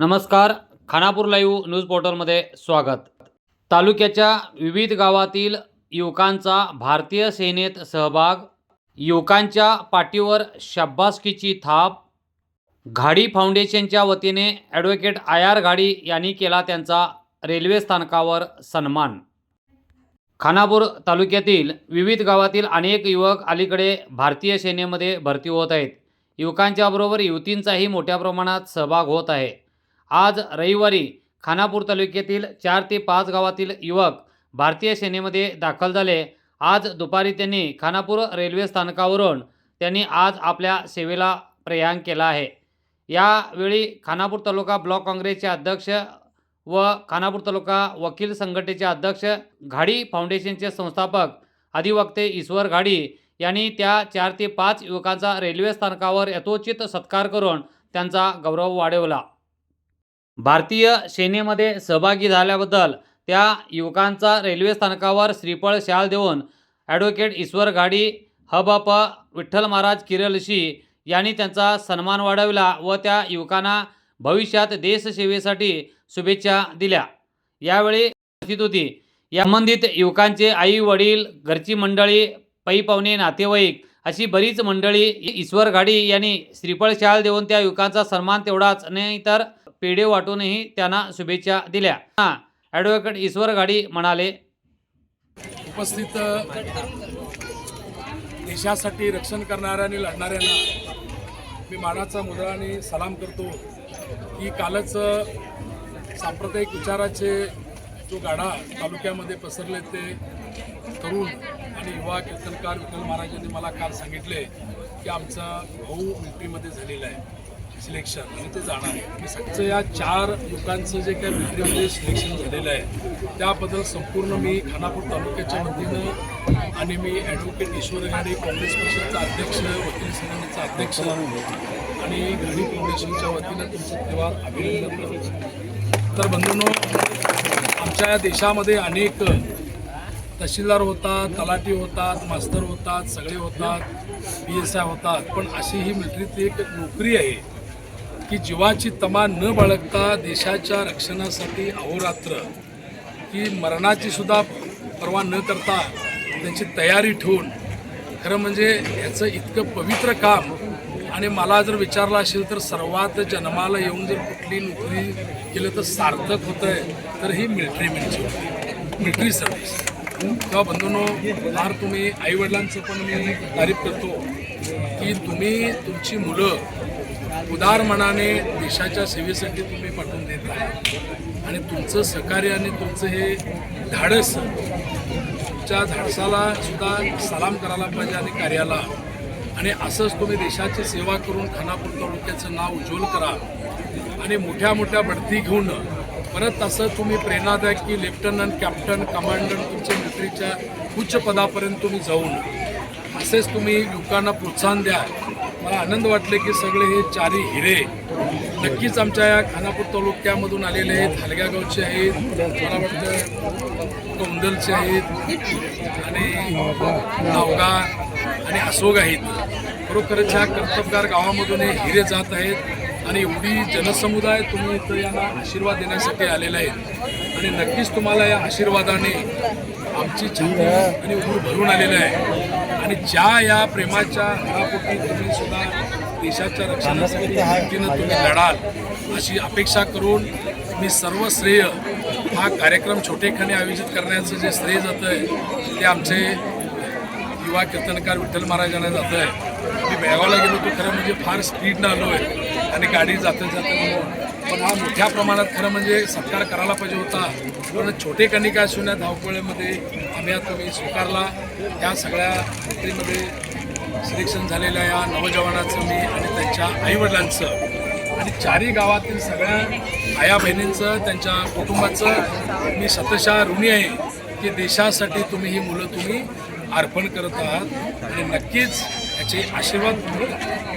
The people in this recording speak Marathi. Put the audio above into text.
नमस्कार खानापूर लाईव्ह न्यूज पोर्टलमध्ये स्वागत. तालुक्याच्या विविध गावातील युवकांचा भारतीय सेनेत सहभाग युवकांच्या पाठीवर शाब्बासकीची थाप घाडी फाउंडेशनच्या वतीने ॲडव्होकेट आय आर घाडी यांनी केला त्यांचा रेल्वे स्थानकावर सन्मान. खानापूर तालुक्यातील विविध गावातील अनेक युवक अलीकडे भारतीय सेनेमध्ये भरती होत आहेत. युवकांच्याबरोबर युवतींचाही मोठ्या प्रमाणात सहभाग होत आहे. आज रविवारी खानापूर तालुक्यातील चार ते पाच गावातील युवक भारतीय सेनेमध्ये दाखल झाले. आज दुपारी त्यांनी खानापूर रेल्वे स्थानकावरून त्यांनी आज आपल्या सेवेला प्रयाण केला आहे. यावेळी खानापूर तालुका ब्लॉक काँग्रेसचे अध्यक्ष व खानापूर तालुका वकील संघटनेचे अध्यक्ष घाडी फाउंडेशनचे संस्थापक अधिवक्ते ईश्वर घाडी यांनी त्या चार ते पाच युवकांचा रेल्वे स्थानकावर यथोचित सत्कार करून त्यांचा गौरव वाढवला. भारतीय सेनेमध्ये सहभागी झाल्याबद्दल त्या युवकांचा रेल्वे स्थानकावर श्रीफळ शाल देऊन ॲडव्होकेट ईश्वर गाडी हबाप विठ्ठल महाराज किरलशी यांनी त्यांचा सन्मान वाढवला व त्या युवकांना भविष्यात देशसेवेसाठी शुभेच्छा दिल्या. यावेळी उपस्थित होती. या संबंधित युवकांचे आई वडील घरची मंडळी पै पाहुणे नातेवाईक अशी बरीच मंडळी ईश्वर गाडी यांनी श्रीफळ शाल देऊन त्या युवकांचा सन्मान तेवढाच नाही तर पेढे वाटूनही त्यांना शुभेच्छा दिल्या. हां ॲडव्होकेट ईश्वर गाडी म्हणाले. उपस्थित देशासाठी रक्षण करणाऱ्या आणि लढणाऱ्यांना मी मानाचा मुद्राने सलाम करतो की कालच सांप्रदायिक विचाराचे जो गाडा तालुक्यामध्ये पसरले ते तरुण आणि युवा कीर्तनकार विठ्ठल महाराजांनी मला काल सांगितले की आमचा भाऊ मिलिटरीमध्ये झालेला आहे. सिलेक्शन म्हणजे आणि ते जाणार आहे. सगळं या चार लोकांचं जे काही मिलिटरीमध्ये सिलेक्शन झालेलं आहे त्याबद्दल संपूर्ण मी खानापूर तालुक्याच्या वतीनं आणि मी ॲडव्होकेट ईश्वर घाडे काँग्रेस पक्षाचा अध्यक्ष वकील संघटनेचा अध्यक्ष आणि घाडी फाउंडेशनच्या वतीनं तुमचं तेव्हा अभिनंदन करतो. तर बंधूंनो आमच्या या देशामध्ये अनेक तहसीलदार होतात तलाठी होतात मास्तर होतात सगळे होतात पी एस आय होतात पण अशी ही मिलिटरीतली एक नोकरी आहे. की जीवाची तमा न बाळगता देशाच्या रक्षणासाठी अहोरात्र की मरणाची सुद्धा पर्वा न करता त्यांची तयारी ठेवून खरं म्हणजे याचं इतकं पवित्र काम आणि मला जर विचारलं असेल तर सर्वात जन्माला येऊन जर कुठली नोकरी केलं तर सार्थक होतं आहे तर ही मिलिटरी म्हणजे मिलिटरी सर्व्हिस तेव्हा बंधूनो फार तुम्ही आईवडिलांचं पण मी तारीफ करतो की तुम्ही तुमची मुलं उदार मनाने देशाच्या सेवेसाठी तुम्ही पाठवून देत आहे आणि तुमचं सहकार्य आणि तुमचं हे धाडस तुमच्या धाडसाला सुद्धा सलाम करायला पाहिजे आणि कार्याला. आणि असंच तुम्ही देशाची सेवा करून खानापूर तालुक्याचं नाव उज्ज्वल करा. आणि मोठ्या मोठ्या बढती घेऊन परत असं तुम्ही प्रेरणा द्या की लेफ्टनंट कॅप्टन कमांडर तुमच्या मिलिटरीच्या उच्च पदापर्यंत तुम्ही जाऊन असेच तुम्ही युवकांना प्रोत्साहन द्या. मला आनंद वाटले की सगळे हे चारी हिरे नक्कीच आमच्या या खानापूर तालुक्यामधून आलेले आहेत. हलग्यागावचे आहेत मला वाटतं कौंदलचे आहेत आणि नावगा आणि असोग आहेत. खरोखरच ह्या कर्तबगार गावामधून हे हिरे जात आहेत. आणि एवढी जनसमुदाय तुम्ही इथं यांना आशीर्वाद देण्यासाठी आलेला आहे आणि नक्कीच तुम्हाला या आशीर्वादाने आमची छाती आणि ऊर भरून आलेलं आहे. आणि ज्या या प्रेमाच्या हरापोटी तुम्ही सुद्धा देशाच्या रक्षणासाठी हिमतीनं तुम्ही लढाल अशी अपेक्षा करून मी सर्व श्रेय हा कार्यक्रम छोटेखाने आयोजित करण्याचं जे श्रेय जातं आहे ते आमचे युवा कीर्तनकार विठ्ठल महाराजांना जातं आहे मी बेळगावला गेलो तो खरं म्हणजे फार स्पीडनं आलो आहे आणि गाडी जातं जातं पण हा मोठ्या प्रमाणात खरं म्हणजे सत्कार करायला पाहिजे होता. पण छोटे कणिका असून या धावपळीमध्ये आम्ही आता तुम्ही स्वीकारला. या सगळ्या मिलिटरीमध्ये सिलेक्शन झालेल्या या नवजवानाचं मी आणि त्यांच्या आईवडिलांचं आणि चारही गावातील सगळ्या आया बहिणींचं त्यांच्या कुटुंबाचं मी शतशः ऋणी आहे की देशासाठी तुम्ही ही मुलं तुम्ही अर्पण करत आहात. आणि नक्कीच याचे आशीर्वाद मिळतील.